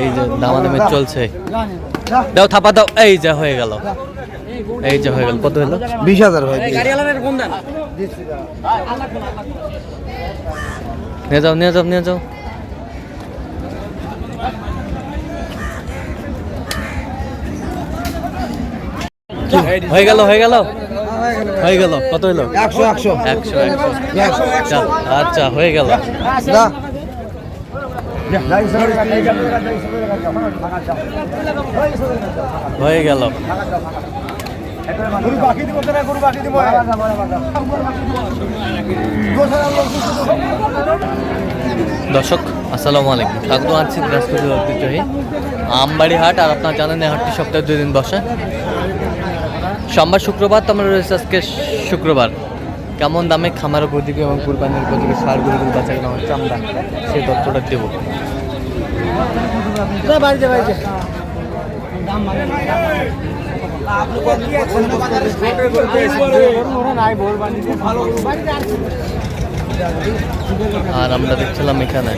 এই যে দামাদামি চলছে। দাও থাপা দাও। এই যে হয়ে গেল। এই যে হয়ে গেল। কত হলো? বিশ হাজার ভাই নিয়ে যাও নিয়ে যাও নিয়ে যাও। হয়ে গেল হয়ে গেল। হয়ে গেল। কত হলো? একশো একশো। একশো একশো। আচ্ছা, হয়ে গেল। দা হয়ে গেল। দর্শক আসসালামু আলাইকুম। স্বাগত আছি বৃহস্পতি ঐতিহ্যহী আমবাড়ি হাট আর আপনারা জানেন এই হাটটি সপ্তাহে দুই দিন বসে। সোমবার শুক্রবার তো আমরা রয়েছে আজকে শুক্রবার। কেমন দামে খামার উপযোগী এবং কুরবানির উপযোগী সার গরুগুলো বাচ্চা কেনা হচ্ছে আমরা সেই তথ্যটা দেবো। আর আমরা দেখছিলাম এখানে।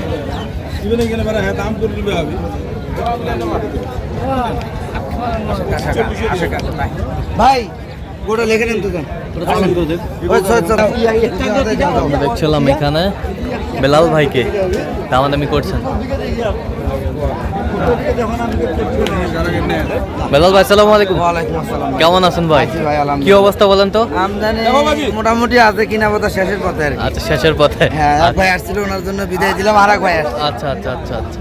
ভাই গোটা লেখে নেন দুজন দেখছিলাম এখানে বেলাল ভাইকে দামাদামি করছেন বেলাল ভাই আলাইকুম কেমন আছেন ভাই আলহামদুলিল্লাহ। কি অবস্থা বলেন তো আমদানি মোটামুটি আছে কিনা কথা শেষের পথে আর আচ্ছা শেষের পথে হ্যাঁ এক ভাই আসছিল ওনার জন্য বিদায় দিলাম আর এক ভাই আসছে আচ্ছা আচ্ছা আচ্ছা আচ্ছা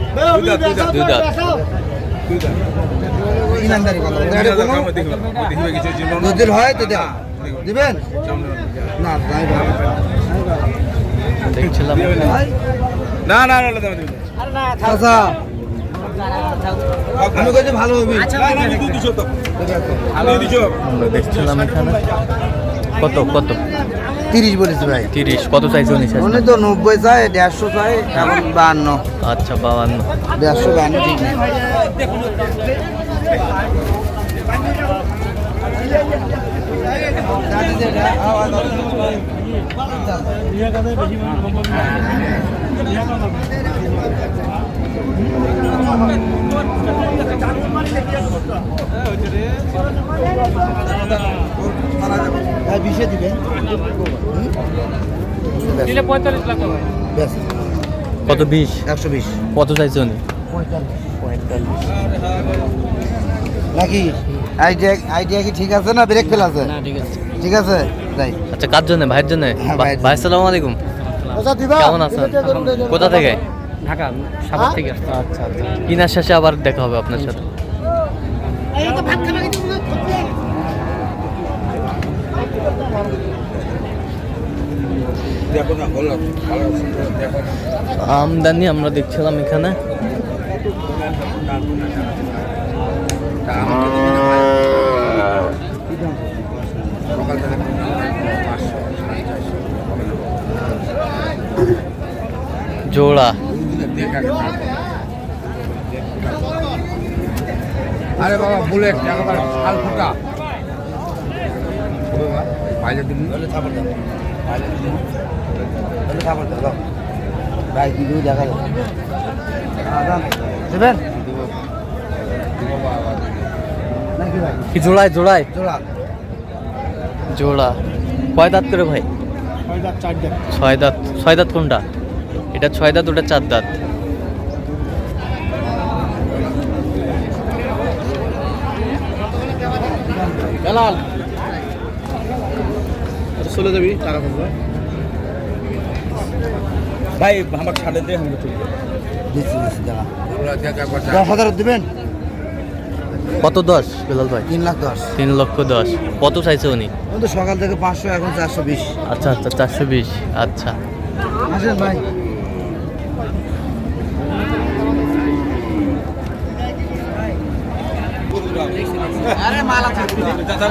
দুই দাঁত ইমানদারি কথা। বলতে এটা কোনো যদি হয় তো দিবেন? না দেখছিলাম। না? না না দাম দিবেন আমি কইছি ভালো হবি। দেখছিলাম এখানে। কত কত? তিরিশ বলেছি ভাই। তিরিশ কত চাইছে উনি উনি তো নব্বই চাই দেড়শো চাই এখন বাহান্ন। আচ্ছা বাহান্ন। দেড়শো বাহান্ন ঠিক নেই। বিশে দিবেন ব্যাস। কত বিশ? একশো বিশ। কত চাইছে উনি? নাকি আইডিয়া আইডিয়া কি ঠিক আছে না ব্রেক ফেল আছে? ঠিক আছে। ঠিক আছে? তাই আচ্ছা কার জন্য? ভাইয়ের জন্য? হ্যাঁ, ভাই সালাম আলাইকুম। কেমন আছেন? কোথা থেকে? ঢাকা সাভার থেকে আচ্ছা আচ্ছা। কিনার শেষে আবার দেখা হবে আপনার সাথে। দেখো না ভালো ভালো দেখো আমদানি আমরা দেখছিলাম এখানে। জোড়া আরে বাবা বুলেট একেবারে শাল ফুটা। ভাই দেখা যাবে দেবেন? কি জোড়ায় জোড়ায়? জোড়া। জোড়া। কয় দাঁত করে ভাই? ছয় দাঁত ছয় দাঁত কোনটা? এটা ছয় দাঁত ওটা চার দাঁত। বেলাল চলে যাবি টাকা পয়সা। ভাই আমার ছাড়ে দে আমি চলে দশ হাজার দেবেন? কত দশ বেলাল ভাই? তিন লাখ দশ। তিন লক্ষ দশ। কত চাইছে উনি? সকাল থেকে পাঁচশো এখন চারশো বিশ। আচ্ছা আচ্ছা চারশো বিশ। আচ্ছা। আসেন ভাই।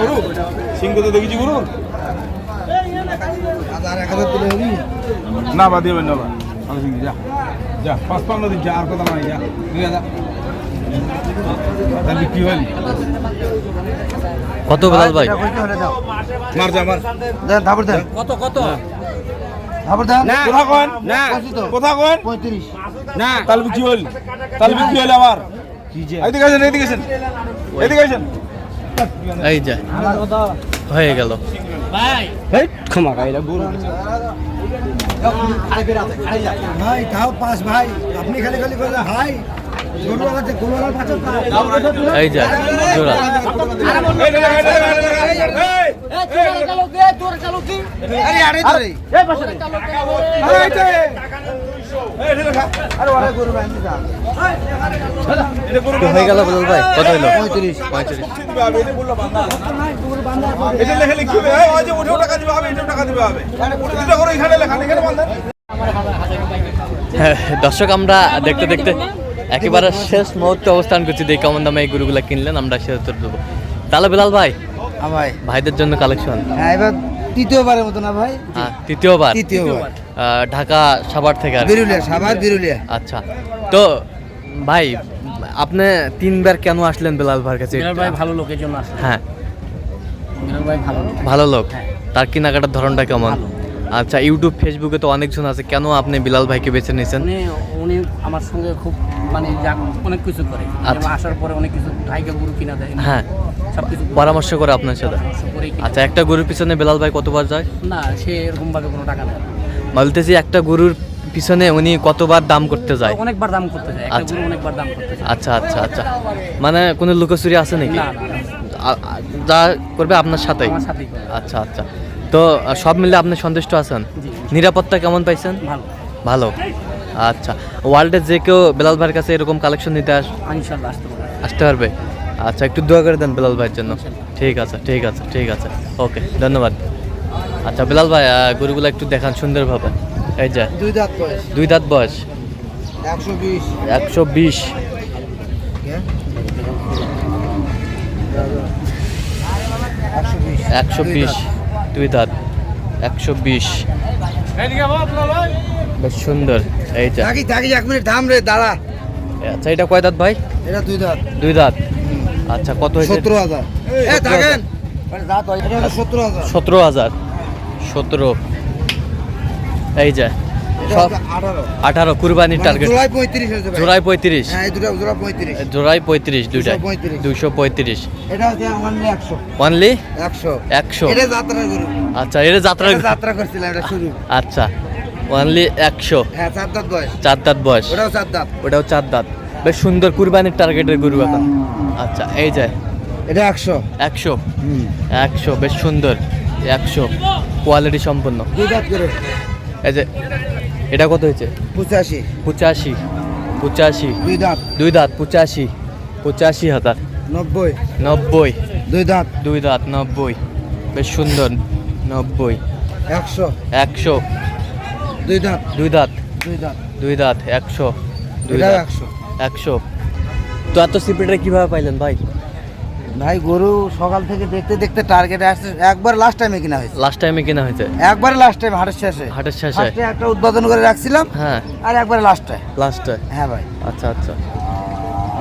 গুরু? সিংহ তো দেখেছি গুরু। না বা দেবেন না বা আমি সিংহ যা। যা পাঁচ পান্ন দিন যা আর কথা নাই যা। দুই হাজার। তাহলে কি হল কত বেলাল ভাই? দাও। মার যা মার। দেন ধাপড় দেন। কত কত? ধাপড় দেন। কোথা কোন? না। কোথা কোন? না। তাহলে কি হল তাহলে কি হল আবার। এদিকে আসেন এদিকে আসেন। এদিকে আসেন। এই যা হয়ে গেল। ক্ষমা গাইলা গরু ভাই তাও পাস ভাই। আপনি খালি খালি করে ভাই এই যা জোড়া। আরে আরে হয়ে গেল বেলাল ভাই কত হইল? পঁয়ত্রিশ। পঁয়ত্রিশ। এটা লেখা লিখি হবে ওই যে ওঠেও টাকা দিবে হবে এটাও টাকা দিবে হবে। দুটো করে এখানে লেখা এখানে বান্ধা হ্যাঁ, দর্শক আমরা দেখতে দেখতে একেবারে শেষ মুহূর্তে অবস্থান করছি দেখি কেমন দামে এই গরুগুলা কিনলেন আমরা সে উত্তর দেবো। তাহলে বেলাল ভাই হ্যাঁ ভাই। ভাইদের জন্য কালেকশন হ্যাঁ এবার তৃতীয়বারের মতো না ভাই? হ্যাঁ তৃতীয়বার। তৃতীয়বার। ঢাকা সাভার থেকে আর কি। বিরুলিয়া সাভার বিরুলিয়া। আচ্ছা। তো ভাই আপনি তিনবার কেন আসলেন বেলাল ভাইয়ের কাছে? বিরাট ভাই ভালো লোকের জন্য আসে হ্যাঁ। বিরাট ভাই ভালো লোক। ভালো লোক? হ্যাঁ। তার কেনাকাটার ধরনটা কেমন? ভালো। আচ্ছা ইউটিউব ফেসবুকে তো অনেকজন আছে। কেন আপনি বিলাল ভাইকে বেছে নিয়েছেন? উনি উনি আমার সঙ্গে খুব মানে যা অনেক কিছু করে। আচ্ছা। যেমন আসার পরে অনেক কিছু টাইগার গরু কিনা দেয়। হ্যাঁ। সব কিছু পরামর্শ করে আপনার সাথে। আচ্ছা একটা গরুর পিছনে বেলাল ভাই কতবার যায়? না সে এরকম ভাবে কোনো টাকা নেয় না। বলতেছি একটা গরুর পিছনে উনি কতবার দাম করতে যায়? অনেকবার দাম করতে যায় একটা আচ্ছা। অনেকবার দাম করতে যায়। আচ্ছা আচ্ছা আচ্ছা। মানে কোনো লুকোচুরি আছে নাকি? যা করবে আপনার সাথেই। আচ্ছা আচ্ছা। তো সব মিলে আপনি সন্তুষ্ট আছেন? নিরাপত্তা কেমন পাইছেন? ভালো। ভালো। আচ্ছা। ওয়ার্ল্ডে যে কেউ বেলাল ভাইয়ের কাছে এরকম কালেকশন নিতে আস আসতে পারবে। আচ্ছা একটু দোয়া করে দেন বেলাল ভাইয়ের জন্য। ঠিক আছে ঠিক আছে ঠিক আছে। ওকে ধন্যবাদ। আচ্ছা বেলাল ভাই গরুগুলো একটু দেখান সুন্দরভাবে। এই যা দুই দাঁত বয়স। দুই দাঁত বয়স। একশো বিশ। একশো বিশ। একশো বিশ। দুই দাঁত। একশো বিশ। বেশ সুন্দর। এই যে। থাকি থাকি এক মিনিট থাম রে দাঁড়া। আচ্ছা এটা কয় দাঁত ভাই? এটা দুই দাঁত। দুই দাঁত। আচ্ছা কত হয়েছে? সতেরো হাজার। সতেরো হাজার। সতেরো। এই যে আঠারো। কুরবানির মানে টার্গেট জোড়ায় পঁয়ত্রিশ হয়েছে জোড়ায় পঁয়ত্রিশ। হ্যাঁ জোড়ায় পঁয়ত্রিশ। দুইটায় 235 দুইশো পঁয়ত্রিশ। এটা হচ্ছে অনলি একশো। আচ্ছা এটা যাত্রা যাত্রা করছিলাম আচ্ছা অনলি একশো। হ্যাঁ চার দাঁত বয়স। ওটাও চার দাঁত। ওটাও চার দাঁত। বেশ সুন্দর কুরবানির টার্গেটের গরু এখন। আচ্ছা এই যায় এটা একশো। একশো। একশো বেশ সুন্দর। একশো কোয়ালিটি সম্পন্ন। দুই এই যে এটা কত হয়েছে? পঁচাশি। পঁচাশি পঁচাশি। দুই দাঁত। দুই দাঁত পঁচাশি পঁচাশি হাজার। নব্বই। নব্বই। দুই দাঁত। দুই দাঁত নব্বই। বেশ সুন্দর নব্বই। একশো। একশো। দুই দাঁত। দুই দাঁত। দুই দাঁত। দুই দাঁত একশো। দুই দাঁত। একশো। একশো। তো এত সিপিটা কীভাবে পাইলেন ভাই? ভাই গরু সকাল থেকে দেখতে দেখতে টার্গেটে আসছে। একবার লাস্ট টাইমে কিনা হয়েছে। লাস্ট টাইমে কিনা হয়েছে। একবার লাস্ট টাইম হাটের শেষে। হাটের শেষে। একটা উদ্বোধন করে রাখছিলাম হ্যাঁ। আর একবার লাস্টে লাস্টে হ্যাঁ ভাই। আচ্ছা আচ্ছা।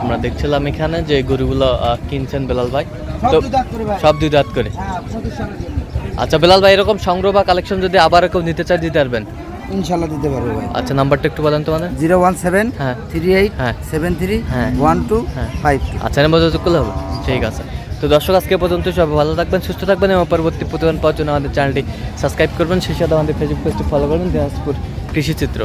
আমরা দেখছিলাম এখানে যে গরুগুলো কিনছেন বেলাল ভাই। সব দুই দাঁত করে ভাই। সব দুই দাঁত করে। হ্যাঁ। আচ্ছা বেলাল ভাই এরকম সংগ্রহ বা কালেকশন যদি আবার কেউ নিতে চায় দিতে পারবেন? ইনশাল্লাহ দিতে পারব ভাই। আচ্ছা নাম্বারটা একটু বলেন তো মানে জিরো ওয়ান সেভেন হ্যাঁ। থ্রি এইট হ্যাঁ। সেভেন থ্রি হ্যাঁ। ওয়ান টু হ্যাঁ। ফাইভ আচ্ছা নাম্বার যোগাযোগ করলে হবে। ঠিক আছে। তো দর্শক, আজকে পর্যন্ত সবাই ভালো থাকবেন, সুস্থ থাকবেন এবং পরবর্তী প্রতিবেদন পাওয়ার জন্য আমাদের চ্যানেলটি সাবস্ক্রাইব করবেন। সেই সাথে আমাদের ফেসবুক পেজটি ফলো করবেন। দিনাজপুর কৃষি চিত্র।